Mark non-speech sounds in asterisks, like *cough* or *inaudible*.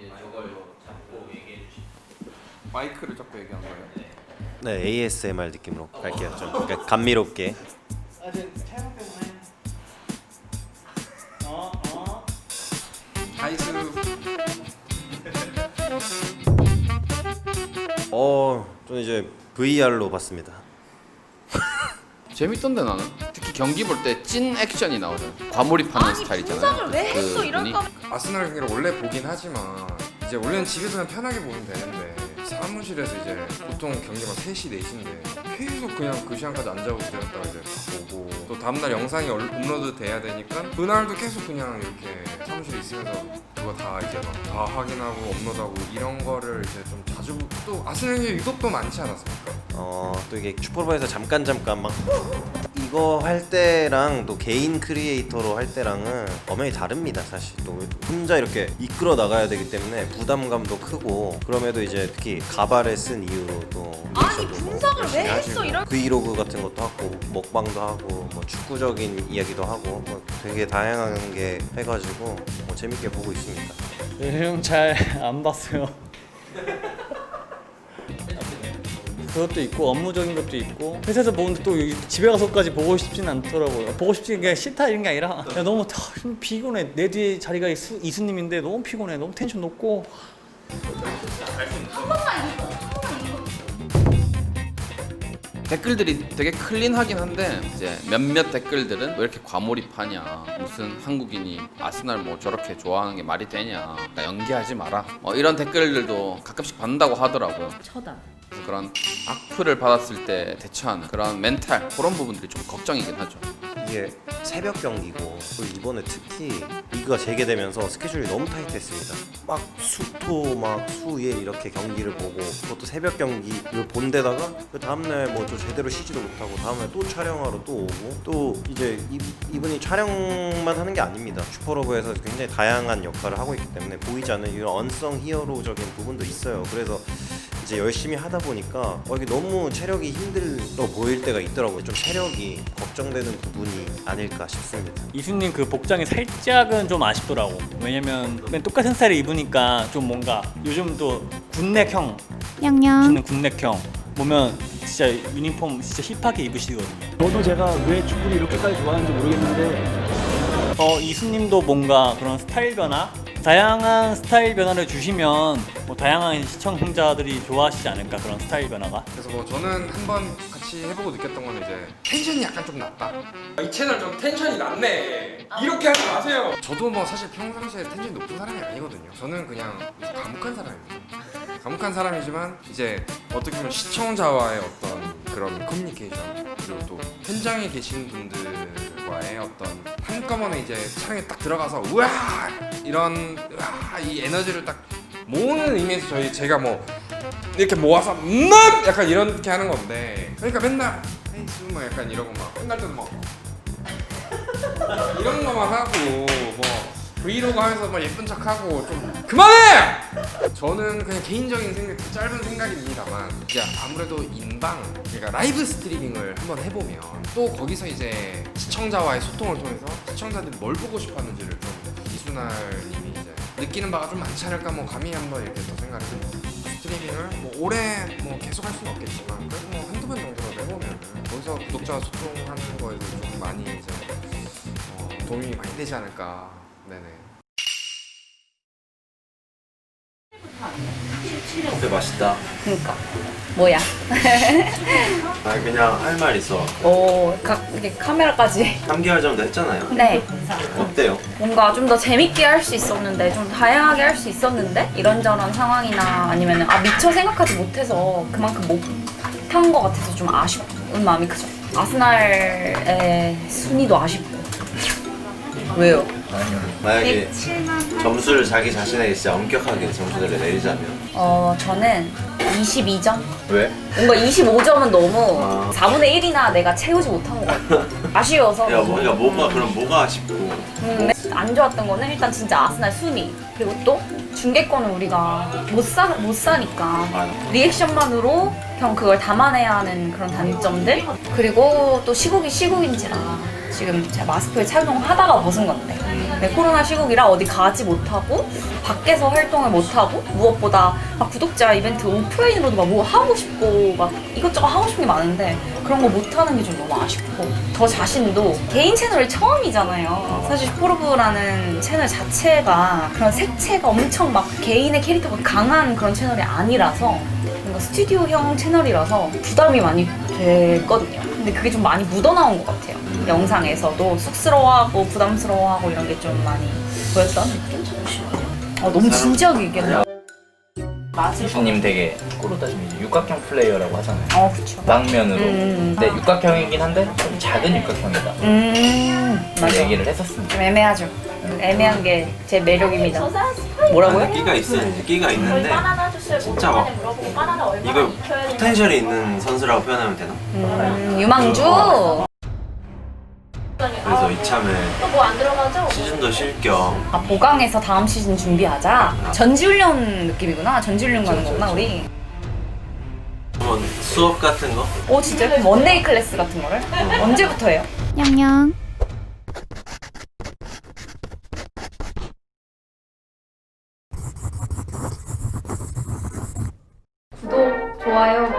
예, 저걸 잡고 얘기해 주시면 마이크를 잡고 얘기한 거예요? 네 ASMR 느낌으로 갈게요. 좀 그러니까 감미롭게. 아이스 어 저는 이제 VR로 봤습니다 재밌던데 나는? 특히 경기 볼 때 찐 액션이 나오잖아 과몰입하는 아니 스타일이잖아요 분석을 왜 했어? 그분이. 이럴까 아스날 경기를 원래 보긴 하지만 이제 원래는 집에서 그냥 편하게 보면 되는데 사무실에서 이제 보통 경기가 3시 4시인데 계속 그냥 그 시간까지 앉아서 기다렸다가 이제 다 보고 또 다음날 영상이 얼- 업로드 돼야 되니까 그날도 계속 그냥 이렇게 사무실에 있으면서 그거 다 이제 막 다 확인하고 업로드하고 이런 거를 이제 좀 자주 보- 또 아스날 경기 유독도 많지 않았습니까? 어 또 이게 슈퍼보에서 잠깐 잠깐 막 이거 할 때랑 또 개인 크리에이터로 할 때랑은 엄연히 다릅니다 사실 또 혼자 이렇게 이끌어 나가야 되기 때문에 부담감도 크고 그럼에도 이제 특히 가발을 쓴 이유로 또 아니 뭐 분석을 왜 했어 이럴 브이로그 같은 것도 하고 먹방도 하고 뭐 축구적인 이야기도 하고 뭐 되게 다양한 게 해가지고 뭐 재밌게 보고 있습니다. 내용 잘안 봤어요. 그것도 있고 업무적인 것도 있고 회사에서 보는데 또 여기 집에 가서까지 보고 싶진 않더라고요. 보고 싶지 그냥 싫다 이런 게 아니라 야, 너무 다 피곤해. 내 뒤에 자리가 이수, 이수님인데 너무 피곤해. 너무 텐션 높고. 댓글들이 되게 클린하긴 한데 이제 몇몇 댓글들은 왜 이렇게 과몰입하냐. 무슨 한국인이 아스날 뭐 저렇게 좋아하는 게 말이 되냐. 그러니까 연기하지 마라. 뭐 이런 댓글들도 가끔씩 받는다고 하더라고요. 쳐다 그런 악플을 받았을 때 대처하는 그런 멘탈 그런 부분들이 좀 걱정이긴 하죠 이게 새벽 경기고 그리고 이번에 특히 리그가 재개되면서 스케줄이 너무 타이트했습니다. 막 수토 막 수일 이렇게 경기를 보고 그것도 새벽 경기를 본 데다가 그 다음날 뭐 또 제대로 쉬지도 못하고 다음날 또 촬영하러 또 오고 또 이제 이, 이분이 촬영만 하는 게 아닙니다. 슈퍼로브에서 굉장히 다양한 역할을 하고 있기 때문에 보이지 않는 이런 언성 히어로적인 부분도 있어요. 그래서 이제 열심히 하다 보니까 어, 이게 너무 체력이 힘들어 보일 때가 있더라고요. 좀 체력이 걱정되는 부분이 아닐까 싶습니다. 이수님 그 복장이 살짝은 좀 아쉽더라고. 왜냐면 맨 똑같은 스타일을 입으니까 좀 뭔가 요즘 또 군넥형 냥냥. 주는 군넥형 보면 진짜 유니폼 진짜 힙하게 입으시거든요. 저도 제가 왜 축구를 이렇게까지 좋아하는지 모르겠는데 어 이수님도 뭔가 그런 스타일 변화, 다양한 스타일 변화를 주시면 뭐 다양한 시청자들이 좋아하시지 않을까 그런 스타일 변화가. 그래서 뭐 저는 한번 같이 해보고 느꼈던 건 이제 텐션이 약간 좀 낮다. 이 채널 좀 텐션이 낮네. 이렇게 하지 마세요. 저도 뭐 사실 평상시에 텐션이 높은 사람이 아니거든요. 저는 그냥 과묵한 사람입니다. 과묵한 사람이지만 이제 어떻게 보면 시청자와의 어떤 그런 커뮤니케이션 그리고 또 현장에 계신 분들과의 어떤 한꺼번에 이제 촬영에 딱 들어가서 우와 이런 우와 이 에너지를 딱 모으는 의미에서 저희 제가 뭐 이렇게 모아서 음 약간 이렇게 하는 건데 그러니까 맨날 헤이스 뭐 약간 이러고 막 끝날 때도 막 이런 거만 하고 뭐 브이로그 하면서 막 예쁜 척하고 좀 그만해! 저는 그냥 개인적인 생각, 짧은 생각입니다만 이제 아무래도 인방 그러니까 라이브 스트리밍을 한번 해보면 또 거기서 이제 시청자와의 소통을 통해서 시청자들이 뭘 보고 싶었는지를 좀 이순날님이 이제 느끼는 바가 좀 많지 않을까 뭐 감히 한번 이렇게 또 생각을 해봅니다. 스트리밍을 뭐 오래 뭐 계속 할 수는 없겠지만 그래도 뭐 한두 번 정도라도 해보면 거기서 구독자와 소통하는 거에도 좀 많이 이제 어, 도움이 많이 되지 않을까. 네네. 근데 맛있다. 그니까 뭐야 *laughs* 아 그냥 할 말 있어. 오 가, 이게 카메라까지 3개월 전도 했잖아요. 네 어때요? 뭔가 좀 더 재밌게 할 수 있었는데 좀 다양하게 할 수 있었는데 이런저런 상황이나 아니면 아 미처 생각하지 못해서 그만큼 못한 것 같아서 좀 아쉬운 마음이 크죠 아스날의 순위도 아쉽고 왜요? 만약에 점수를 자기 자신에게 진짜 엄격하게 점수를 내리자면. 어 저는 22점 왜? 뭔가 25점은 너무 아. 4분의 1이나 내가 채우지 못한 것 같아. 아쉬워서. 야 뭐, 야 뭐가 그럼 뭐가 아쉽고. 음, 안 좋았던 거는 일단 진짜 아스날 순위 그리고 또 중계권을 우리가 못, 사, 못 사니까. 아, 리액션만으로 그냥 그걸 담아내야 하는 그런 단점들? 그리고 또 시국이 시국인지라 지금 제가 마스크를 착용하다가 벗은 건데 네, 코로나 시국이라 어디 가지 못하고 밖에서 활동을 못하고 무엇보다 막 구독자 이벤트 오프라인으로도 막 뭐 하고 싶고 막 이것저것 하고 싶은 게 많은데 그런 거 못하는 게 좀 너무 아쉽고 저 자신도 개인 채널이 처음이잖아요. 사실 포르브라는 채널 자체가 그런 색채가 엄청 막 개인의 캐릭터가 강한 그런 채널이 아니라서 뭔가 스튜디오형 채널이라서 부담이 많이 됐거든요. 근데 그게 좀 많이 묻어나온 것 같아요. 영상에서도 쑥스러워하고 부담스러워하고 이런 게 좀 많이 보였던 느낌? 아, 너무 진지하게 얘기했나? 교수님 되게 거꾸로 따지면 이제 육각형 플레이어라고 하잖아요. 어, 그쵸. 망면으로. 음. 근데 육각형이긴 한데 좀 작은 육각형이다. 음, 그 맞아. 얘기를 했었습니다. 좀 애매하죠. 애매한 게 제 매력입니다. 뭐라고요? 끼가 있어요. 끼가 있는데 진짜 막 이걸 포텐셜이 있는 선수라고 표현하면 되나? 음, 유망주. 그래서 이참에 시즌도 쉴겸 아, 보강해서 다음 시즌 준비하자. 전지훈련 느낌이구나. 전지훈련 가는 거구나, 우리. 한번 수업 같은 거 오, 진짜? 그럼 원데이 클래스 같은 거를? 언제부터 해요? 냥냥. 좋아요.